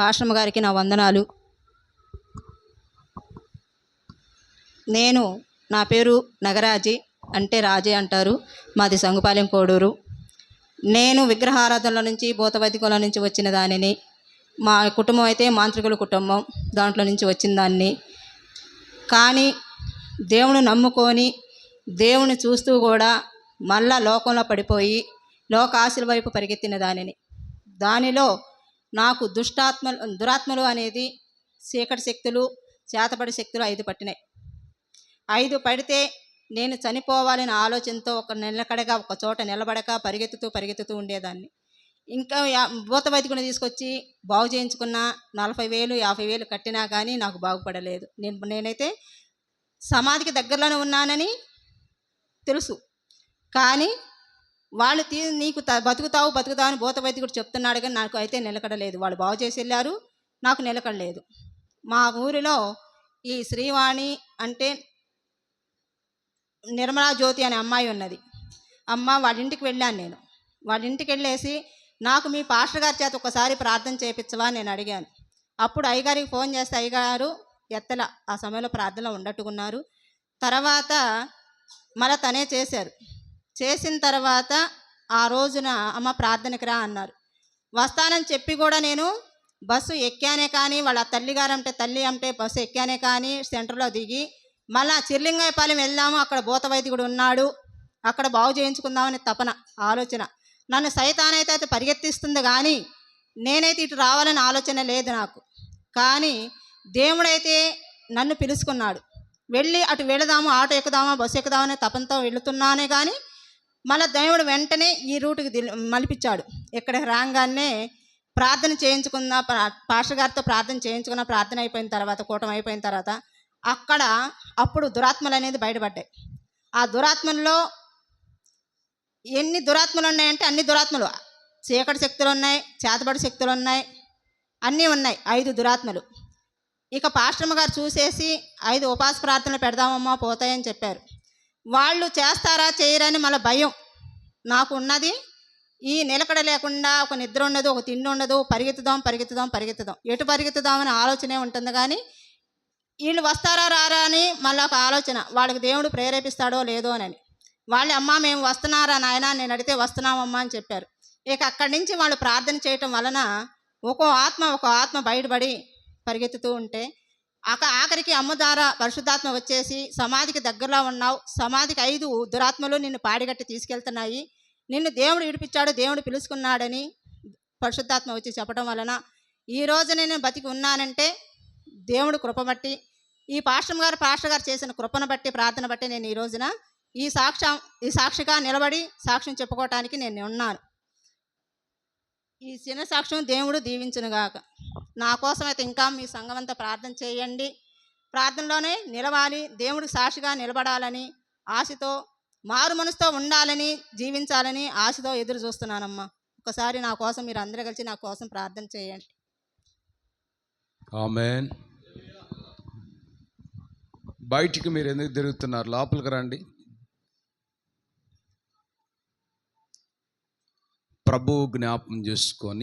ఆశ్రమ గారికి నా వందనాలు. నేను నా పేరు నగరాజి అంటే రాజే అంటారు. మాది సంగుపాలెం కోడూరు. నేను విగ్రహారాధనల నుంచి భూతవైదికుల నుంచి వచ్చిన దానిని మా కుటుంబం అయితే మాంత్రికుల కుటుంబం దాంట్లో నుంచి వచ్చిన దాన్ని. కానీ దేవుని నమ్ముకొని దేవుని చూస్తూ కూడా మళ్ళా లోకంలో పడిపోయి లోక ఆశల వైపు పరిగెత్తిన దానిని. దానిలో నాకు దుష్టాత్మ దురాత్మలు అనేది చీకటి శక్తులు చేతపడి శక్తులు ఐదు పట్టినాయి. ఐదు పడితే నేను చనిపోవాలనే ఆలోచనతో ఒక నిలకడగా ఒక చోట నిలబడక పరిగెత్తుతూ పరిగెత్తుతూ ఉండేదాన్ని. ఇంకా భూత వైద్యుని తీసుకొచ్చి బాగు చేయించుకున్న నలభై వేలు యాభై వేలు కట్టినా కానీ నాకు బాగుపడలేదు. నేను నేనైతే సమాధికి దగ్గరలోనే ఉన్నానని తెలుసు. కానీ వాళ్ళు తీ నీకు బతుకుతావు బతుకుతావు అని భూత వైద్యుడు చెప్తున్నాడు కానీ నాకు అయితే నిలకడలేదు. వాళ్ళు బాగు చేసి వెళ్ళారు నాకు నిలకడలేదు. మా ఊరిలో ఈ శ్రీవాణి అంటే నిర్మలా జ్యోతి అనే అమ్మాయి ఉన్నది. అమ్మ వాళ్ళ ఇంటికి వెళ్ళాను నేను. వాళ్ళ ఇంటికి వెళ్ళేసి నాకు మీ పాస్టర్ గారి చేత ఒకసారి ప్రార్థన చేయించవా నేను అడిగాను. అప్పుడు అయ్యగారికి ఫోన్ చేస్తే అయ్యగారు ఎత్తల ఆ సమయంలో ప్రార్థనలో ఉండట్టుకున్నారు. తర్వాత మళ్ళీ తనే చేశారు. చేసిన తర్వాత ఆ రోజున అమ్మ ప్రార్థనకి రా అన్నారు. వస్తానని చెప్పి కూడా నేను బస్సు ఎక్కానే కానీ వాళ్ళ తల్లిగారు అంటే తల్లి అంటే బస్సు ఎక్కానే కానీ సెంటర్లో దిగి మళ్ళా చిర్లింగాయపాలెం వెళ్దాము అక్కడ భూత ఉన్నాడు అక్కడ బాగు చేయించుకుందామని తపన ఆలోచన. నన్ను సైతానైతే అయితే పరిగెత్తిస్తుంది కానీ నేనైతే ఇటు రావాలని ఆలోచన లేదు నాకు. కానీ దేవుడైతే నన్ను పిలుచుకున్నాడు వెళ్ళి అటు వెళదాము ఆటో ఎక్కుదామా బస్సు ఎక్కుదామనే తపనతో వెళుతున్నానే కానీ మళ్ళీ దేవుడు వెంటనే ఈ రూటుకి మలిపించాడు ఇక్కడ రాగానే ప్రార్థన చేయించుకున్న పా- గారితో ప్రార్థన చేయించుకున్న ప్రార్థన అయిపోయిన తర్వాత కూటమి అయిపోయిన తర్వాత అక్కడ అప్పుడు దురాత్మలు అనేది బయటపడ్డాయి. ఆ దురాత్మల్లో ఎన్ని దురాత్మలు ఉన్నాయంటే అన్ని దురాత్మలు. చీకటి శక్తులు ఉన్నాయి చేతబడి శక్తులు ఉన్నాయి అన్నీ ఉన్నాయి. ఐదు దురాత్మలు. ఇక పాశ్రమ గారు చూసేసి ఐదు ఉపాస ప్రార్థనలు పెడదామమ్మా పోతాయని చెప్పారు. వాళ్ళు చేస్తారా చేయరని మన భయం. నాకు ఉన్నది ఈ నిలకడ లేకుండా ఒక నిద్ర ఉండదు ఒక తిండి ఉండదు పరిగెత్తుదాం పరిగెత్తుదాం పరిగెత్తుదాం. ఎటు పరిగెత్తుదామని ఆలోచనే ఉంటుంది కానీ వీళ్ళు వస్తారా రారా అని మళ్ళీ ఒక ఆలోచన. వాళ్ళకి దేవుడు ప్రేరేపిస్తాడో లేదో అని వాళ్ళు అమ్మ మేము వస్తున్నారా నాయన? నేను అడిగితే వస్తున్నామమ్మా అని చెప్పారు. ఇక అక్కడి నుంచి వాళ్ళు ప్రార్థన చేయటం వలన ఒక్కో ఆత్మ ఒక ఆత్మ బయటపడి పరిగెత్తుతూ ఉంటే ఆక ఆఖరికి అమ్మ ద్వారా పరిశుద్ధాత్మ వచ్చేసి సమాధికి దగ్గరలో ఉన్నావు. సమాధికి ఐదు దురాత్మలు నిన్ను పాడిగట్టి తీసుకెళ్తున్నాయి. నిన్ను దేవుడు విడిపించాడు దేవుడు పిలుచుకున్నాడని పరిశుద్ధాత్మ వచ్చి చెప్పడం వలన ఈ రోజు నేను బతికి ఉన్నానంటే దేవుడు కృప బట్టి ఈ పాస్టర్ గారు పాస్టర్ గారు చేసిన కృపను బట్టి ప్రార్థన బట్టి నేను ఈ రోజున ఈ సాక్ష్యం ఈ సాక్షిగా నిలబడి సాక్ష్యం చెప్పుకోవటానికి నేను ఉన్నాను. ఈ చిన్న సాక్ష్యం దేవుడు దీవించునుగాక. నా కోసం అయితే ఇంకా మీ సంఘం అంతా ప్రార్థన చేయండి. ప్రార్థనలోనే నిలవాలి దేవుడు సాక్షిగా నిలబడాలని ఆశతో మారు మనసుతో ఉండాలని జీవించాలని ఆశతో ఎదురు చూస్తున్నానమ్మా. ఒకసారి నా కోసం మీరు అందరూ కలిసి నా కోసం ప్రార్థన చేయండి. ఆమెన్. బయటికి మీరు ఎందుకు తిరుగుతున్నారు? లోపలికి రండి. ప్రభు జ్ఞాపం చేసుకొని